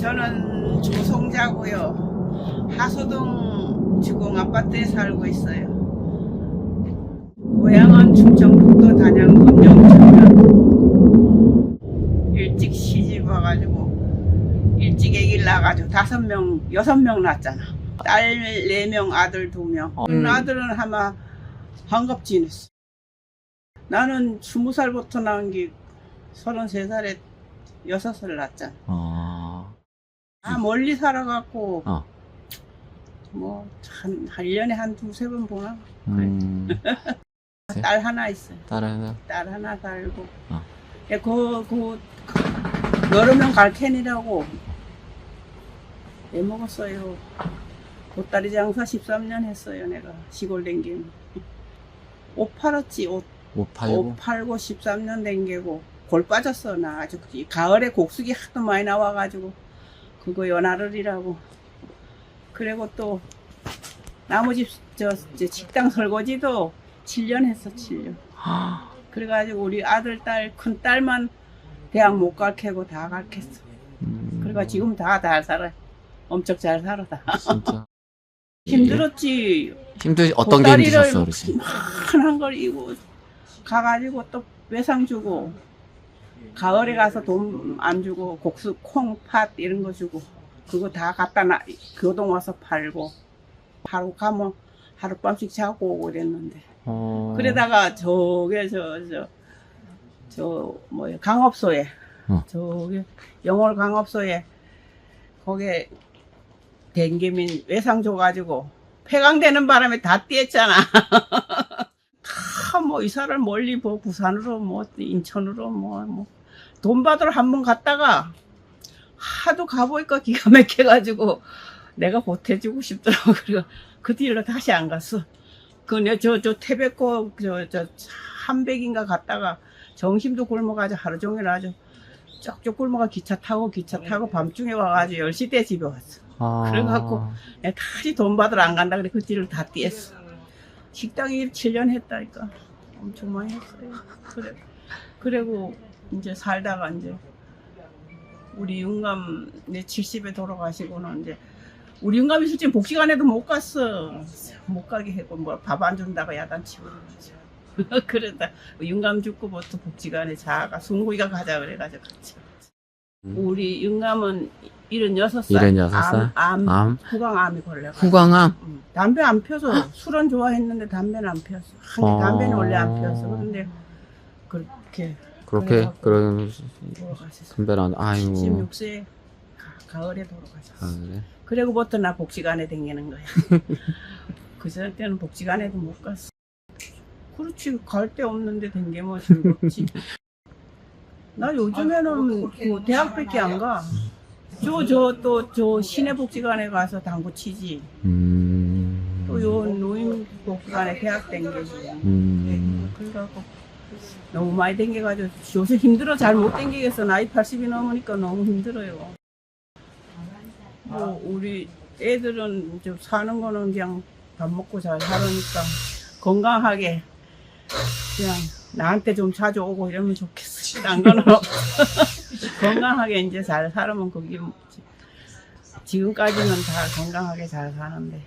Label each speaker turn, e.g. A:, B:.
A: 저는 조성자고요. 하소동 주공 아파트에 살고 있어요. 고향은 충청북도 단양군 영천면. 일찍 시집 와가지고 일찍 애기를 낳아가지고 다섯 명, 여섯 명 낳았잖아. 딸 네 명, 아들 두 명.
B: 어.
A: 음. 아들은 아마 반갑 지냈어. 나는 스무 살부터 낳은 게 서른 세 살에 여섯 살 낳았잖아.
B: 어.
A: 아 멀리 살아갖고
B: 어.
A: 뭐한 한 1년에 한 두세 번 보나?
B: 음. 네.
A: 딸 하나 있어요.
B: 딸은
A: 딸 하나 살고.
B: 어.
A: 예, 그, 그 여러 명 갈캔이라고 애 먹었어요. 보따리 장사 13년 했어요 내가. 시골 댕기는. 옷 팔았지 옷,
B: 못 팔고.
A: 옷 팔고 13년 댕기고. 골 빠졌어 나. 아주 이 가을에 곡숙이 하도 많이 나와가지고 그거 연하를이라고. 그리고 또 나머지 저, 저 식당 설거지도 7년 했어 7년. 그래가지고 우리 아들 딸 큰 딸만 대학 못 가르치고 다 가르쳤어.
B: 음.
A: 그래가 지금 다 잘 살아. 엄청 잘 살아 다.
B: 진짜.
A: 힘들었지.
B: 힘들 어떤 게 힘드셨어, 어르신?
A: 많은 걸 이고 가가지고 또 외상 주고 가을에 가서 돈 안 주고 곡수 콩 팥 이런 거 주고 그거 다 갖다 놔 교동 와서 팔고 하루 가면 하룻밤씩 자고 오고 그랬는데
B: 어.
A: 그러다가 저게 저 저 저 뭐야 강업소에
B: 어.
A: 저기 영월 강업소에 거기에 댕기민 외상 줘가지고 폐강되는 바람에 다 뛰었잖아. 다뭐 이사를 멀리 뭐 부산으로 뭐 인천으로 뭐 뭐 돈 받으러 한 번 갔다가 하도 가보니까 기가 막혀가지고 내가 보태주고 싶더라고. 그리고 그 뒤로 다시 안 갔어. 그내 저저 태백고 저저 한백인가 갔다가 정심도 굶어가지고 하루 종일 아주 쪽쪽 굶어가 기차 타고 기차 타고 밤중에 와가지고 10시 때 집에 왔어.
B: 아.
A: 그래갖고 내가 다시 돈 받으러 안 간다 그래 그 뒤를 다 띄었어. 식당 일 7년 했다니까 엄청 많이 했어요. 그래 그리고 이제 살다가 이제 우리 영감 내 70에 돌아가시고는 이제 우리 영감이 솔직히 해도 못 갔어. 못 가게 했고 뭐 밥 안 준다고 야단치고 그러죠. 그러다 영감 죽고부터 복지관에 자가 송구이가 가자 그래가지고 같이.
B: 음.
A: 우리 영감은 76살.
B: 76 살?
A: 암, 암,
B: 암.
A: 후광암이 걸려.
B: 후광암.
A: 음, 담배 안 펴서 술은 좋아했는데 담배는 안. 한개
B: 어.
A: 담배는 원래 안 폈어. 그런데 그렇게
B: 그렇게. 그런
A: 돌아가셨어.
B: 선배랑 아이고.
A: 76세에 가, 을에 돌아가셨어.
B: 아, 그래.
A: 그리고부터 나 복지관에 댕기는 거야. 그 전에 때는 복지관에도 못 갔어. 그렇지 갈 데 없는데 댕기면 즐겁지. 나 요즘에는 그 대학밖에 안 가. 저 저 또 저 시내복지관에 가서 당구 치지.
B: 음.
A: 또 요 노인복지관에 대학 댕기지.
B: 음.
A: 그래갖고 너무 많이 댕겨가지고 요새 힘들어 잘 못 댕기겠어. 나이 80이 넘으니까 너무 힘들어요. 뭐 우리 애들은 좀 사는 거는 그냥 밥 먹고 잘 살으니까 건강하게 그냥 나한테 좀 자주 오고 이러면 좋겠어. 딴 거는 없어. 건강하게 이제 잘 살으면 그게 뭐지. 지금까지는 다 건강하게 잘 사는데